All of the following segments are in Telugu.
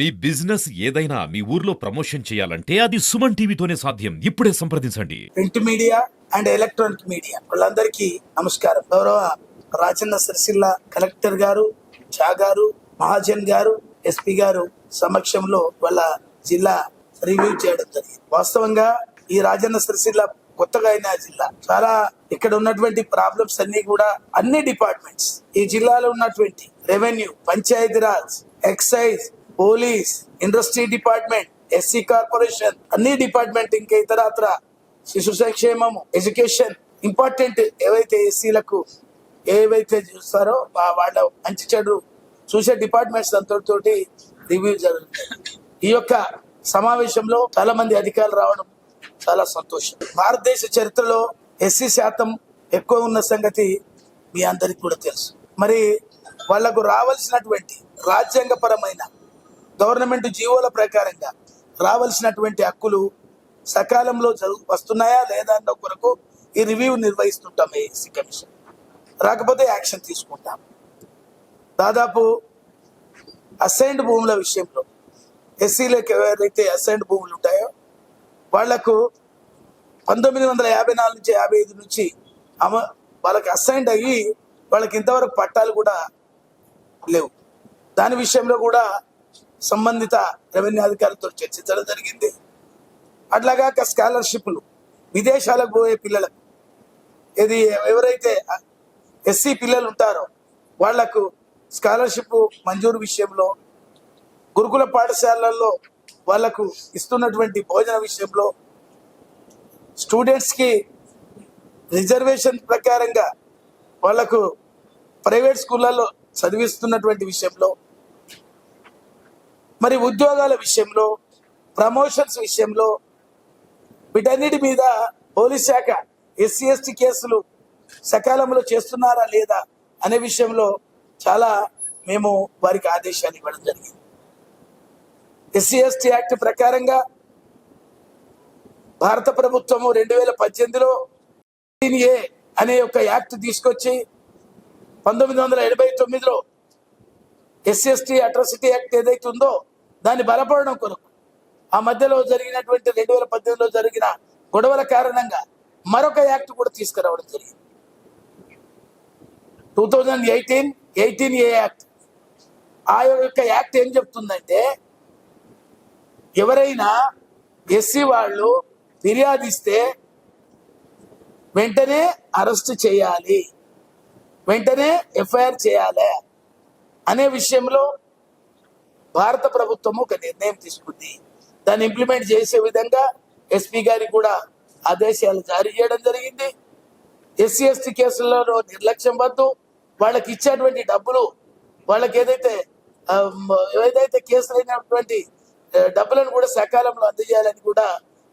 మీ బిజినెస్ ఏదైనా మీ ఊర్లో ప్రమోషన్ చేయాలంటే అది సుమన్ టీవీతోనే సాధ్యం. ఇప్పుడే సంప్రదించండి. Print media and electronic media. వాళ్ళందరికీ నమస్కారం. గౌరవ రాజన్న సిరిసిల్ల కలెక్టర్ గారు చా గారు మహాజన్ గారు ఎస్పీ గారు సమక్షంలో వాళ్ళ జిల్లా రివ్యూ చేయడం జరిగింది. వాస్తవంగా ఈ రాజన్న సిరిసిల్ల కొత్తగా అయిన జిల్లా. చాలా ఇక్కడ ఉన్నటువంటి ప్రాబ్లమ్స్ అన్ని కూడా అన్ని డిపార్ట్మెంట్స్. ఈ జిల్లాలో ఉన్నటువంటి revenue Panchayati Raj excise police industry department SC corporation అన్ని డిపార్ట్మెంట్ ఇంకా ఇతరత్ర శిశు సంక్షేమము ఎడ్యుకేషన్ ఇంపార్టెంట్ ఏవైతే ఎస్సీలకు ఏవైతే చూస్తారో వాళ్ళ మంచి చెడు చూసే డిపార్ట్మెంట్స్ తోటి రివ్యూ జరుగుతుంది. ఈ యొక్క సమావేశంలో చాలా మంది అధికారులు రావడం చాలా సంతోషం. భారతదేశ చరిత్రలో ఎస్సీ శాతం ఎక్కువ ఉన్న సంగతి మీ అందరికి కూడా తెలుసు. మరి వాళ్ళకు రావాల్సినటువంటి రాజ్యాంగపరమైన గవర్నమెంట్ జీవోల ప్రకారంగా రావాల్సినటువంటి హక్కులు సకాలంలో జరుగు వస్తున్నాయా లేదా అన్న కొరకు ఈ రివ్యూ నిర్వహిస్తుంటాం ఏఎస్సీ కమిషన్. రాకపోతే యాక్షన్ తీసుకుంటాం. దాదాపు అసైన్డ్ భూముల విషయంలో ఎస్సీలకు ఎవరైతే అసైన్డ్ భూములు ఉంటాయో వాళ్ళకు పంతొమ్మిది వందల యాభై నాలుగు నుంచి యాభై ఐదు నుంచి అమ వాళ్ళకి అసైన్డ్ అయ్యి వాళ్ళకి ఇంతవరకు పట్టాలు కూడా లేవు. దాని విషయంలో కూడా సంబంధిత రెవెన్యూ అధికారులతో చర్చించడం జరిగింది. అట్లాగాక స్కాలర్షిప్లు విదేశాలకు పోయే పిల్లలకు ఇది ఎవరైతే ఎస్సీ పిల్లలు ఉంటారో వాళ్ళకు స్కాలర్షిప్ మంజూరు విషయంలో గురుకుల పాఠశాలల్లో వాళ్ళకు ఇస్తున్నటువంటి భోజన విషయంలో స్టూడెంట్స్కి రిజర్వేషన్ ప్రకారంగా వాళ్ళకు ప్రైవేట్ స్కూళ్ళల్లో చదివిస్తున్నటువంటి విషయంలో మరి ఉద్యోగాల విషయంలో ప్రమోషన్స్ విషయంలో వీటన్నిటి మీద పోలీస్ శాఖ ఎస్సీ ఎస్టీ కేసులు సకాలంలో చేస్తున్నారా లేదా అనే విషయంలో చాలా మేము వారికి ఆదేశాలు ఇవ్వడం జరిగింది. ఎస్సీ ఎస్టీ యాక్ట్ ప్రకారంగా భారత ప్రభుత్వము రెండు వేల పద్దెనిమిదిలో ఏ అనే ఒక యాక్ట్ తీసుకొచ్చి పంతొమ్మిది వందల ఎనభై తొమ్మిదిలో ఎస్సీ ఎస్టీ అట్రాసిటీ యాక్ట్ ఏదైతే ఉందో దాన్ని బలపడడం కొరకు. ఆ మధ్యలో జరిగినటువంటి రెండు వేల పద్దెనిమిదిలో జరిగిన గొడవల కారణంగా మరొక యాక్ట్ కూడా తీసుకురావడం జరిగింది. Two thousand eighteen eighteen a act. ఆ యొక్క యాక్ట్ ఏం చెప్తుందంటే ఎవరైనా ఎస్సీ వాళ్ళు ఫిర్యాదిస్తే వెంటనే అరెస్ట్ చేయాలి. వెంటనే ఎఫ్ఐఆర్ చేయాలి. అనే విషయంలో భారత ప్రభుత్వం ఒక నిర్ణయం తీసుకుంది. దాన్ని ఇంప్లిమెంట్ చేసే విధంగా ఎస్పీ గారికి కూడా ఆదేశాలు జారీ చేయడం జరిగింది. ఎస్సీ ఎస్టీ కేసులలో నిర్లక్ష్యం వద్దు. వాళ్ళకి ఇచ్చేటువంటి డబ్బులు వాళ్ళకి ఏదైతే ఏదైతే కేసులు అయినటువంటి డబ్బులను కూడా సకాలంలో అందజేయాలని కూడా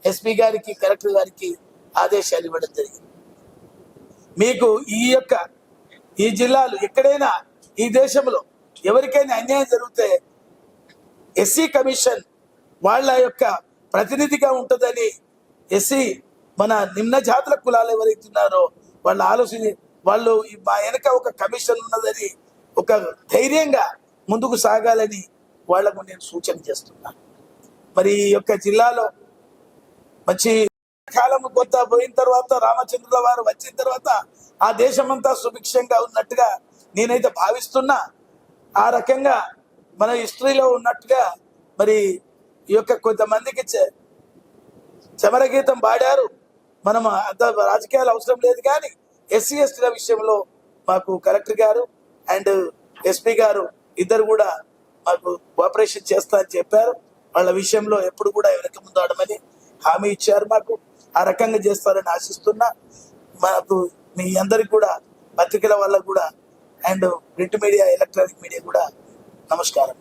ఎస్పీ గారికి కలెక్టర్ గారికి ఆదేశాలు ఇవ్వడం జరిగింది. మీకు ఈ యొక్క ఈ జిల్లాలు ఎక్కడైనా ఈ దేశంలో ఎవరికైనా అన్యాయం జరిగితే ఎస్సీ కమిషన్ వాళ్ళ యొక్క ప్రతినిధిగా ఉంటుందని ఎస్సీ మన నిమ్న జాతుల కులాలు ఎవరైతే ఉన్నారో వాళ్ళు ఆలోచన వాళ్ళు మా వెనక ఒక కమిషన్ ఉన్నదని ఒక ధైర్యంగా ముందుకు సాగాలని వాళ్ళకు నేను సూచన చేస్తున్నాను మరి ఈ యొక్క జిల్లాలో మంచి కాలం కొంత పోయిన తర్వాత రామచంద్రుల వారు వచ్చిన తర్వాత ఆ దేశమంతా సుభిక్షంగా ఉన్నట్టుగా నేనైతే భావిస్తున్నా. ఆ రకంగా మన హిస్టరీలో ఉన్నట్టుగా మరి ఈ యొక్క కొంతమందికి చె- చమరగీతం పాడారు. మనం అంత రాజకీయాలు అవసరం లేదు కానీ ఎస్సీ ఎస్టీల విషయంలో మాకు కలెక్టర్ గారు అండ్ ఎస్పీ గారు ఇద్దరు కూడా మాకు కోఆపరేషన్ చేస్తా అని చెప్పారు. వాళ్ళ విషయంలో ఎప్పుడు కూడా వెనక ముందు ఆడమని హామీ ఇచ్చారు మాకు. ఆ రకంగా చేస్తారని ఆశిస్తున్నా. మాకు మీ అందరికి కూడా పత్రికల వల్ల కూడా and print media electronic media కూడా నమస్కారం.